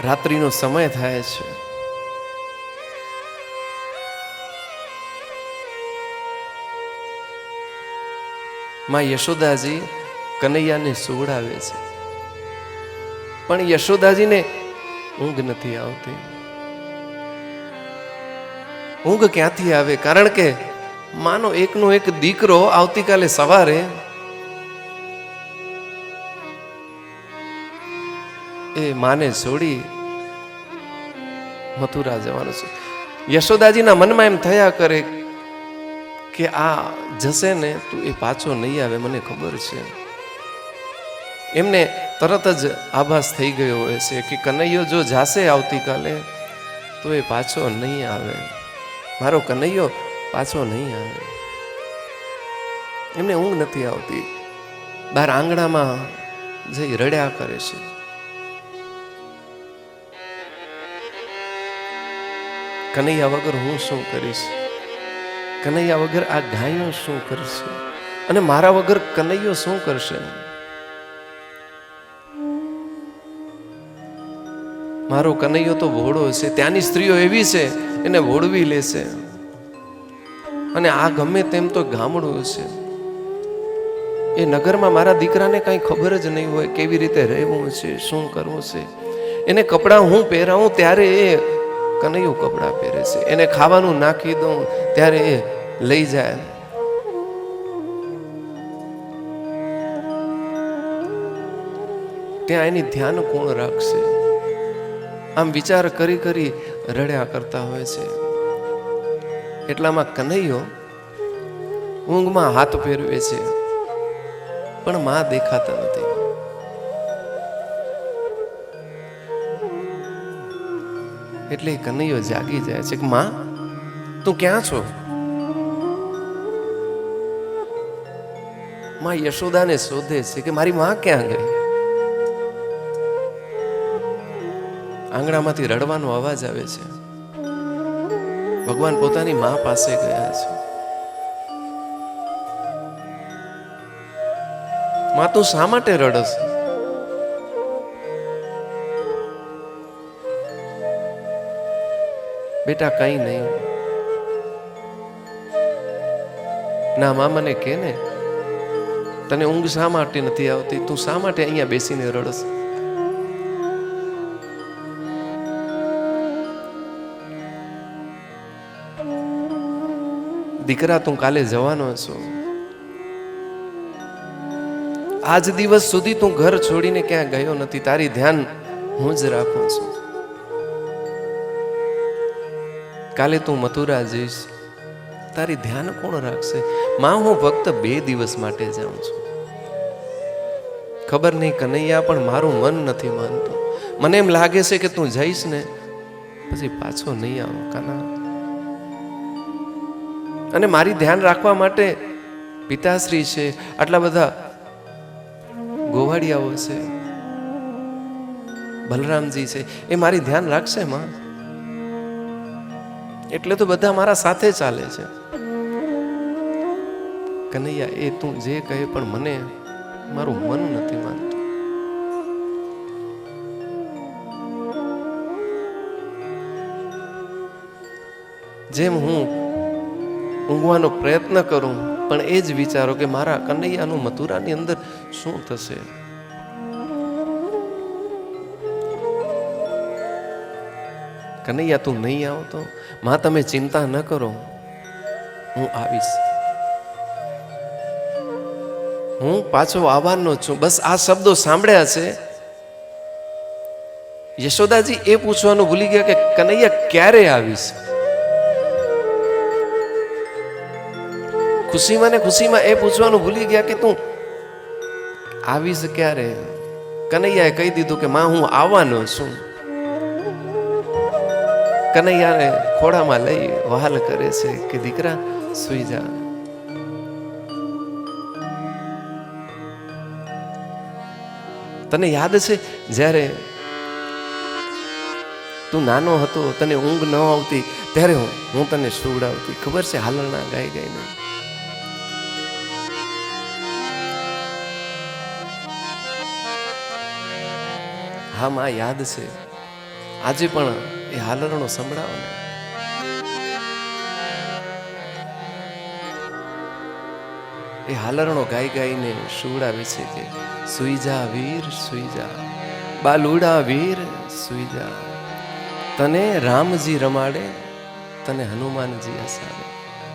રાત્રિનો સમય થાય છે. માં યશોદાજી કનૈયાને સુવડાવે છે. પણ યશોદાજીને ઊંઘ નથી આવતી. ઊંઘ ક્યાંથી આવે? કારણ કે માનો એકનો એક દીકરો આવતીકાલે સવારે એ માને છોડી મથુરા જવાનું છે. યશોદાજીના મનમાં એમ થયા કરે કે આ જશે ને તું એ પાછો નહીં આવે, મને ખબર છે. એમને તરત જ આભાસ થઈ ગયો હોય છે કે કનૈયો જો જાશે આવતીકાલે, તો એ પાછો નહીં આવે. મારો કનૈયો પાછો નહીં આવે. એમને ઊંઘ નથી આવતી. બહાર આંગણામાં જઈ રડ્યા કરે છે. કનૈયા વગર હું શું કરીશ? કનૈયા વગર આ ગાયો શું કરશે? અને મારા વગર કનૈયો શું કરશે? મારો કનૈયો તો ભોળો છે ત્યાંની સ્ત્રીઓ એવી છે, એને ભોળવી લેશે. અને આ ગમે તેમ તો ગામડું છે એ નગરમાં મારા દીકરાને કાંઈ ખબર જ નહીં હોય કેવી રીતે રહેવું છે શું કરવું છે એને કપડાં હું પહેરાવું ત્યારે એ કનૈયું કપડાં પહેરે છે. એને ખાવાનું નાખી દઉં, ત્યારે એ લઈ જાય. ત્યાં એની ધ્યાન કોણ રાખશે? આમ વિચાર કરી કરી રડ્યા કરતા હોય છે. એટલામાં કનૈયો ઊંઘમાં હાથ ફેરવે છે. પણ માં દેખાતા નથી. એટલે કનૈયો જાગી જાય છે કે, માં, તું ક્યાં છો? માં યશોદાને શોધે છે કે, મારી માં ક્યાં ગઈ? આંગણામાંથી રડવાનો અવાજ આવે છે. ભગવાન પોતાની માં પાસે ગયા છે. માં, તું શા માટે રડસ? બેટા, કઈ નહીં. ના મામાને મને કે ને, તને ઊંઘ શા માટે નથી આવતી? તું શા માટે અહીંયા બેસીને રડસ? દીકરા, તું કાલે જવાનો છો. આજ દિવસ સુધી તું ઘર છોડીને ક્યાં ગયો નથી? તારી ધ્યાન હું જ રાખું છું. કાલે તું મથુરા જઈશ. તારી ધ્યાન કોણ રાખશે? માં, હું ફક્ત બે દિવસ માટે જાઉં છું. ખબર નહીં કનૈયા, પણ મારું મન નથી માનતું. મને એમ લાગે છે કે તું જઈશ ને, પછી પાછો નહીં આવો, કાના. અને મારી ધ્યાન રાખવા માટે પિતાશ્રી છે, આટલા બધા ગોવાડિયાઓ છે, બલરામજી છે, એ મારી ધ્યાન રાખશે, માં? એટલે તો બધા મારા સાથે ચાલે છે. કનૈયા, એ તું જે કહે પણ મને મારું મન નથી માનતું. જેમ હું ઊંઘવાનો પ્રયત્ન કરું, પણ એ જ વિચારો કે મારા કનૈયાનું મથુરાની અંદર શું થશે? કનૈયા, તું નહીં આવતો માં, તમે ચિંતા ન કરો. હું આવીશ. હું પાછો આવવાનો છું. બસ આ શબ્દો સાંભળ્યા છે. યશોદાજી એ પૂછવાનું ભૂલી ગયા કે કનૈયા ક્યારે આવીશ? ખુશીમાં ને ખુશીમાં એ પૂછવાનું ભૂલી ગયા કે તું આવીશ ક્યારે? કનૈયાએ કહી દીધું કે, માં, હું આવવાનો છું. કનૈયાને ખોડામાં લઈ વહાલ કરે છે કે દીકરા સુઈ જા. તને યાદ છે જ્યારે તું નાનો હતો, તને ઊંઘ ન આવતી, ત્યારે હું હું તને સુવડાવતી. ખબર છે હાલરણા ગાઈ ગાઈને હા, માં, યાદ છે. આજે પણ એ હાલરણો સંભળાવો ને. એ હાલરણો ગાઈ ગાઈને સુવડાવે છે કે, સુઈ જા વીર, સુઈ જા. બાલુડા વીર, સુઈ જા. તને રામજી રમાડે, તને હનુમાનજી હસાવે.